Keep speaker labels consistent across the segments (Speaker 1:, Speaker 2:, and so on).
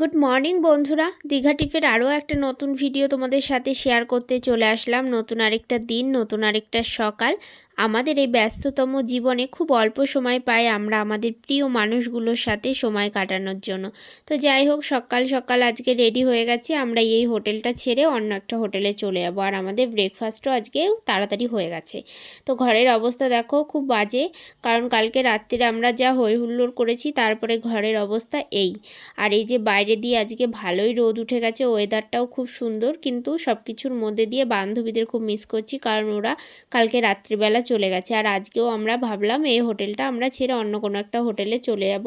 Speaker 1: Good morning বন্ধুরা। দীঘা টিপের আরও একটা নতুন ভিডিও তোমাদের সাথে শেয়ার করতে চলে আসলাম। নতুন আরেকটা দিন, নতুন আরেকটা সকাল। আমাদের এই ব্যস্ততম জীবনে খুব অল্প সময় পাই আমরা আমাদের প্রিয় মানুষগুলোর সাথে সময় কাটানোর জন্য। তো যাই হোক, সকাল সকাল আজকে রেডি হয়ে গেছি। আমরা এই হোটেলটা ছেড়ে অন্য একটা হোটেলে চলে যাব। আর আমাদের ব্রেকফাস্টও আজকে তাড়াতাড়ি হয়ে গেছে। তো ঘরের অবস্থা দেখো, খুব বাজে। কারণ কালকে রাত্রিরে আমরা যা হই হুল্লোড় করেছি, তারপরে ঘরের অবস্থা এই। আর এই যে বাইরে দিয়ে আজকে ভালোই রোদ উঠে গেছে ওয়েদারটাও খুব সুন্দর। কিন্তু সব কিছুর মধ্যে দিয়ে বান্ধবীদের খুব মিস করছি। কারণ ওরা কালকে রাত্রিবেলা চলে গেছে। আর আজকেও আমরা ভাবলাম এই হোটেলটা আমরা ছেড়ে অন্য কোনো একটা হোটেলে চলে যাব।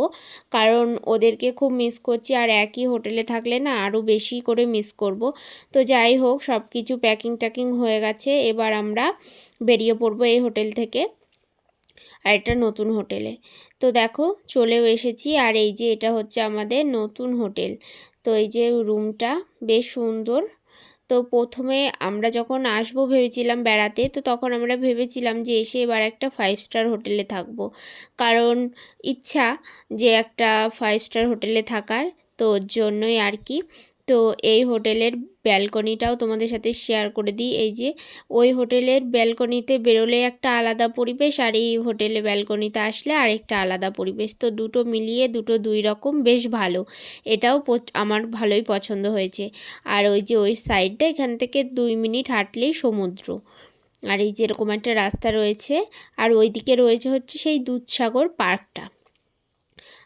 Speaker 1: কারণ ওদেরকে খুব মিস করছি আর একই হোটেলে থাকলে না আরও বেশি করে মিস করব। তো যাই হোক সব কিছু প্যাকিং ট্যাকিং হয়ে গেছে। এবার আমরা বেরিয়ে পড়ব এই হোটেল থেকে আর এটা নতুন হোটেলে। তো দেখো, চলেও এসেছি। আর এই যে এটা হচ্ছে আমাদের নতুন হোটেল। তো এই যে রুমটা বেশ সুন্দর। তো প্রথমে আমরা যখন আসব ভেবেছিলাম বেড়াতে, তো তখন আমরা ভেবেছিলাম যে এসে এবার একটা ফাইভ স্টার হোটেলে থাকব। কারণ ইচ্ছা যে একটা ফাইভ স্টার হোটেলে থাকার, তো ওর জন্যই আর কি। তো এই হোটেলের ব্যালকনিটাও তোমাদের সাথে শেয়ার করে দিই। এই যে, ওই হোটেলের ব্যালকনিতে বেরোলে একটা আলাদা পরিবেশ আর এই হোটেলে ব্যালকনিতে আসলে আরেকটা আলাদা পরিবেশ। তো দুটো মিলিয়ে দুটো দুই রকম বেশ ভালো। এটাও আমার ভালোই পছন্দ হয়েছে। আর ওই যে ওই সাইডটা এখান থেকে দুই মিনিট হাঁটলেই সমুদ্র। আর এই যে এরকম একটা রাস্তা রয়েছে। আর ওইদিকে রয়েছে হচ্ছে সেই দুধসাগর পার্কটা।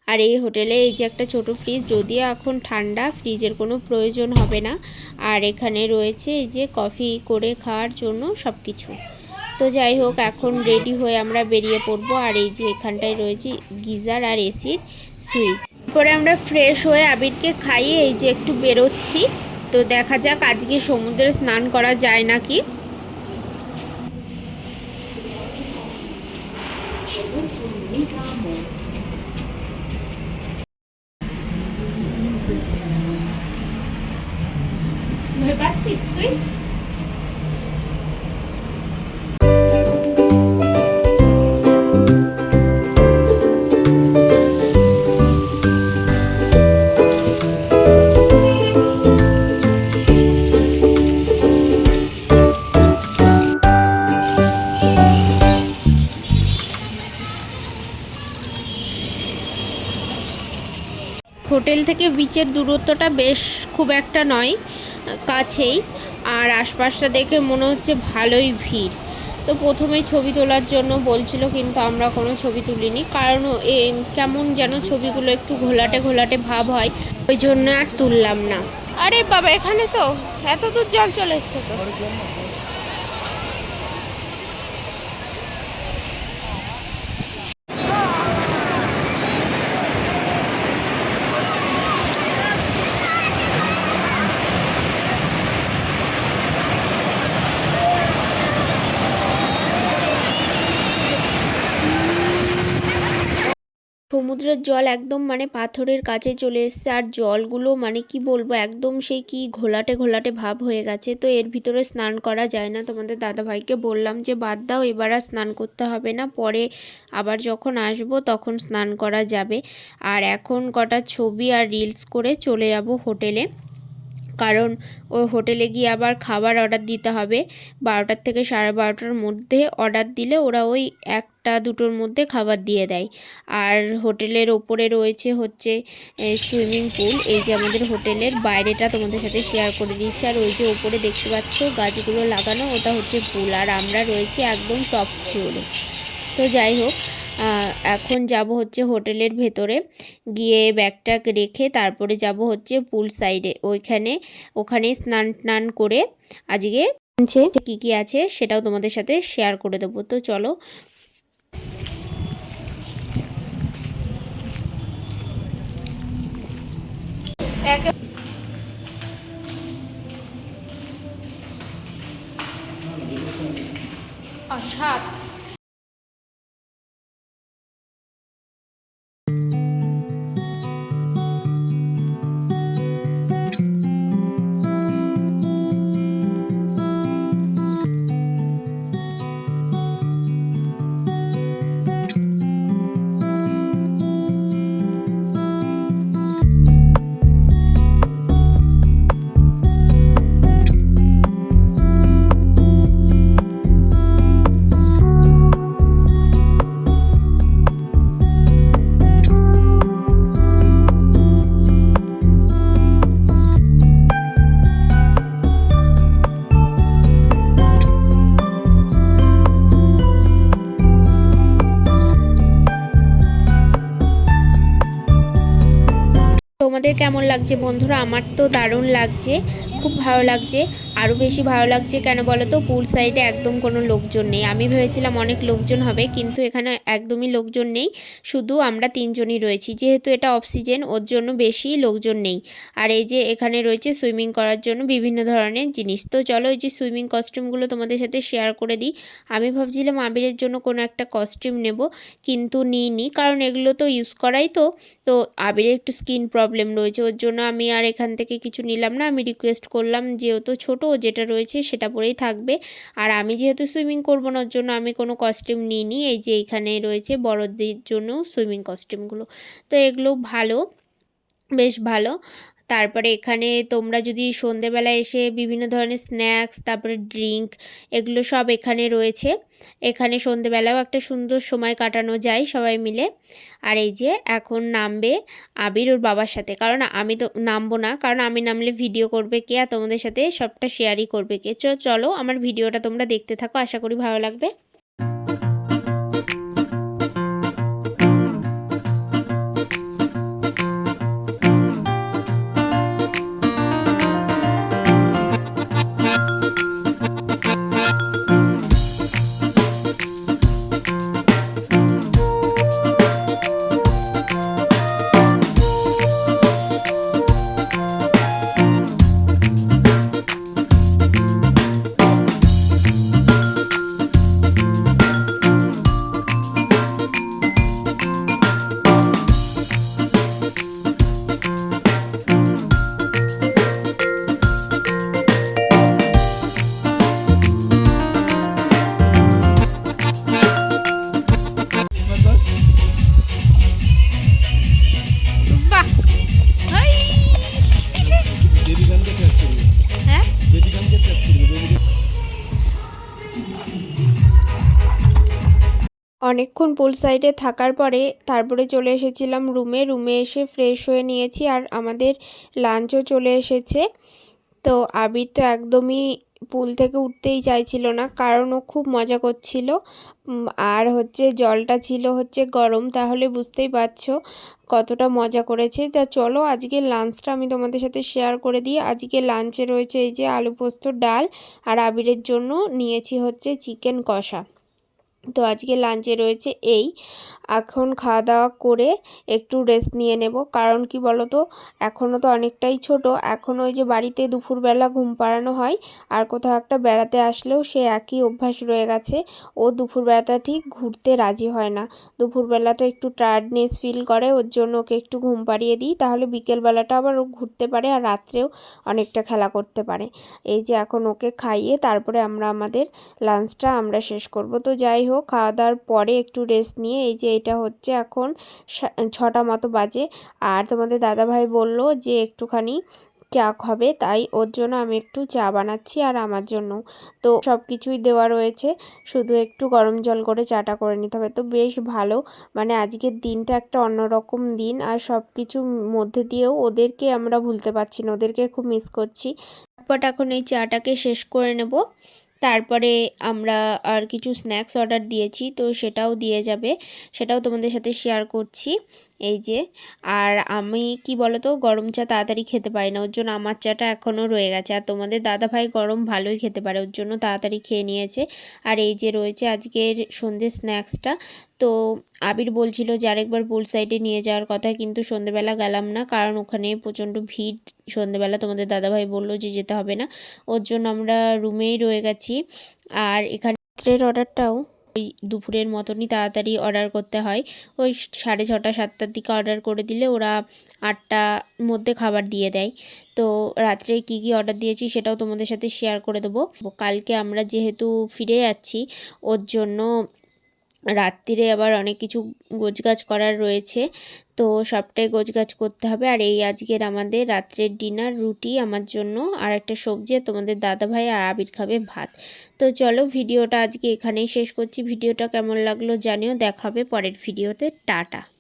Speaker 1: আর এই হোটেলে এই যে একটা ছোট ফ্রিজ, যদিও এখন ঠান্ডা, ফ্রিজের কোনো প্রয়োজন হবে না। আর এখানে রয়েছে এই যে কফি করে খাওয়ার জন্য সব কিছু তো যাই হোক, এখন রেডি হয়ে আমরা বেরিয়ে পড়ব। আর এই যে এখানটায় রয়েছে গিজার আর এসির সুইচ। পরে আমরা ফ্রেশ হয়ে আবিরকে খাইয়ে এই যে একটু বেরোচ্ছি। তো দেখা যাক আজকে সমুদ্রে স্নান করা যায় নাকি। পাচ্ছিস তুই? হোটেল থেকে বিচের দূরত্বটা বেশ খুব একটা নয়। কাছেই, আর আশপাশটা দেখে মনে হচ্ছে ভালোই ভিড়। তো প্রথমে ছবি তোলার জন্য বলছিল, কিন্তু আমরা কোনো ছবি তুলিনি। কারণ কেমন যেন ছবিগুলো একটু ঘোলাটে ঘোলাটে ভাব হয়, ওই জন্য আর তুললাম না। আরে বাবা, এখানে তো? এত দূর জল চলে এসছে তো। সমুদ্রের জল একদম মানে পাথরের কাছে চলে এসছে আর জলগুলো মানে কি বলব, একদম সেই কি ঘোলাটে ঘোলাটে ভাব হয়ে গেছে। তো এর ভিতরে স্নান করা যায় না। তোমাদের দাদাভাইকে বললাম যে, বাদ দাও, এবার আর স্নান করতে হবে না। পরে আবার যখন আসব, তখন স্নান করা যাবে। আর এখন কটা ছবি আর রিলস করে চলে যাব হোটেলে। কারণ ওই হোটেলে গিয়ে আবার খাবার অর্ডার দিতে হবে। বারোটার থেকে সাড়ে বারোটার মধ্যে অর্ডার দিলে ওরা ওই একটা দুটোর মধ্যে খাবার দিয়ে দেয়। আর হোটেলের ওপরে রয়েছে হচ্ছে সুইমিং পুল। এই যে আমাদের হোটেলের বাইরেটা তোমাদের সাথে শেয়ার করে দিচ্ছে। আর ওই যে ওপরে দেখতে পাচ্ছ গাছগুলো লাগানো, ওটা হচ্ছে পুল। আর আমরা রয়েছি একদম টপ ফ্লোরে তো যাই হোক এখন যাব হচ্ছে হোটেলের ভেতরে। গিয়ে ব্যাগটা রেখে তারপরে যাব হচ্ছে পুল সাইডে। ওইখানে, ওখানে স্নান টান করে আজকে কি কি আছে সেটাও তোমাদের সাথে শেয়ার করে দেবো। তো চলো। আচ্ছা কেমন লাগছে বন্ধুরা? আমার তো দারুণ লাগছে খুব ভালো লাগছে। আরও বেশি ভালো লাগছে কেন বলো তো পুল সাইডে একদম কোনো লোকজন নেই। আমি ভেবেছিলাম অনেক লোকজন হবে, কিন্তু এখানে একদমই লোকজন নেই। শুধু আমরা তিনজনই রয়েছি। যেহেতু এটা অক্সিজেন ওর জন্য বেশি লোকজন নেই। আর এই যে এখানে রয়েছে সুইমিং করার জন্য বিভিন্ন ধরনের জিনিস। তো চলো এই যে সুইমিং কস্টিউমগুলো তোমাদের সাথে শেয়ার করে দিই। আমি ভাবছিলাম আবিরের জন্য কোনো একটা কস্টিউম নেব, কিন্তু নিইনি। কারণ এগুলো তো ইউজ করাই তো। তো আবিরের একটু স্কিন প্রবলেম রয়েছে। ওর জন্য আমি আর এখান থেকে কিছু নিলাম না। আমি রিকোয়েস্ট করলাম যেহেতু ছোট যেটা রয়েছে সেটা পরেই থাকবে। আর আমি যেহেতু সুইমিং করব না, ওর জন্য আমি কোনো কস্টিউম নিইনি। এই যে এইখানে রয়েছে বড়দের জন্য সুইমিং কস্টিউমগুলো তো এগুলো ভালো, বেশ ভালো। তারপরে এখানে তোমরা যদি সন্ধেবেলা এসে বিভিন্ন ধরনের স্ন্যাক্স তারপরে ড্রিঙ্ক এগুলো সব এখানে রয়েছে। এখানে সন্ধেবেলাও একটা সুন্দর সময় কাটানো যায় সবাই মিলে। আর এই যে এখন নামবে আবির ওর বাবার সাথে। কারণ আমি তো নামবো না, কারণ আমি নামলে ভিডিও করবে কে আর তোমাদের সাথে সবটা শেয়ারই করবে কে। চলো আমার ভিডিওটা তোমরা দেখতে থাকো, আশা করি ভালো লাগবে। অনেকক্ষণ পুল সাইডে থাকার পরে তারপরে চলে এসেছিলাম রুমে রুমে এসে ফ্রেশ হয়ে নিয়েছি আর আমাদের লাঞ্চও চলে এসেছে। তো আবির তো একদমই পুল থেকে উঠতেই চাইছিল না, কারণ ও খুব মজা করছিল। আর হচ্ছে জলটা ছিল হচ্ছে গরম, তাহলে বুঝতেই পারছ কতটা মজা করেছে। তা চলো আজকে লাঞ্চটা আমি তোমাদের সাথে শেয়ার করে দিই। আজকে লাঞ্চে রয়েছে এই যে আলু পোস্ত, ডাল আর আবিরের জন্য নিয়েছি হচ্ছে চিকেন কষা। তো আজকে লাঞ্চে রয়েছে এই। এখন খাওয়া দাওয়া করে একটু রেস্ট নিয়ে নেব। কারণ কি বলো তো এখনও তো অনেকটাই ছোট। এখন ওই যে বাড়িতে দুপুরবেলা ঘুম পাড়ানো হয়, আর কোথাও একটা বেড়াতে আসলেও সে একই অভ্যাস রয়ে গেছে। ও দুপুরবেলাটা ঠিক ঘুরতে রাজি হয় না। দুপুরবেলা তো একটু টায়ার্ডনেস ফিল করে, ওর জন্য ওকে একটু ঘুম পাড়িয়ে দিই। তাহলে বিকেলবেলাটা আবার ও ঘুরতে পারে, আর রাত্রেও অনেকটা খেলা করতে পারে। এই যে এখন ওকে খাইয়ে তারপরে আমরা আমাদের লাঞ্চটা আমরা শেষ করব। তো যাই হোক খাওয়া দাওয়ার পরে একটু রেস্ট নিয়ে এই যে এটা হচ্ছে এখন ছটা মতো বাজে। আর তোমাদের দাদাভাই বলল যে একটুখানি চা খাবে, তাই ওর জন্য আমি একটু চা বানাচ্ছি আর আমার জন্য। তো সব কিছুই দেওয়া রয়েছে, শুধু একটু গরম জল করে চাটা করে নিতে হবে। তো বেশ ভালো মানে আজকের দিনটা একটা অন্যরকম দিন আর সব কিছুর মধ্যে দিয়েও ওদেরকে আমরা ভুলতে পারছি না, ওদেরকে খুব মিস করছি। তারপর এখন এই চাটাকে শেষ করে নেব। তারপরে আমরা আর কিছু স্ন্যাক্স অর্ডার দিয়েছি, তো সেটাও দিয়ে যাবে, সেটাও তোমাদের সাথে শেয়ার করছি। এই যে, আর আমি কি বলো তো গরম চা তাড়াতাড়ি খেতে পারি না, ওর জন্য আমার চাটা এখনও রয়ে গেছে। আর তোমাদের দাদা ভাই গরম ভালোই খেতে পারে, ওর জন্য তাড়াতাড়ি খেয়ে নিয়েছে। আর এই যে রয়েছে আজকের সন্ধ্যে স্ন্যাক্সটা, তো আবির বলছিল যে আরেকবার পুল সাইডে নিয়ে যাওয়ার কথা, কিন্তু সন্ধেবেলা গেলাম না, কারণ ওখানে প্রচণ্ড ভিড়। সন্ধেবেলা তোমাদের দাদাভাই বলল যে যেতে হবে না, ওর জন্য আমরা রুমেই রয়ে গেছি। আর এখানে অর্ডারটাও ওই দুপুরের মতনই তাড়াতাড়ি অর্ডার করতে হয়। ওই সাড়ে ছটা, সাতটার দিকে অর্ডার করে দিলে ওরা আটটার মধ্যে খাবার দিয়ে দেয়। তো রাত্রে কি কি অর্ডার দিয়েছি সেটাও তোমাদের সাথে শেয়ার করে দেবো। কালকে আমরা যেহেতু ফিরে যাচ্ছি, ওর জন্য রাত্রিরে আবার অনেক কিছু গোছগাছ করার রয়েছে। তো সবটাই গোছগাছ করতে হবে। আর এই আজকের আমাদের রাত্রের ডিনার রুটি আমার জন্য আর একটা সবজি তোমাদের দাদা ভাই আর আবির খাবে ভাত। তো চলো ভিডিওটা আজকে এখানেই শেষ করছি। ভিডিওটা কেমন লাগল জানিও। দেখাবে পরের ভিডিওতে। টাটা।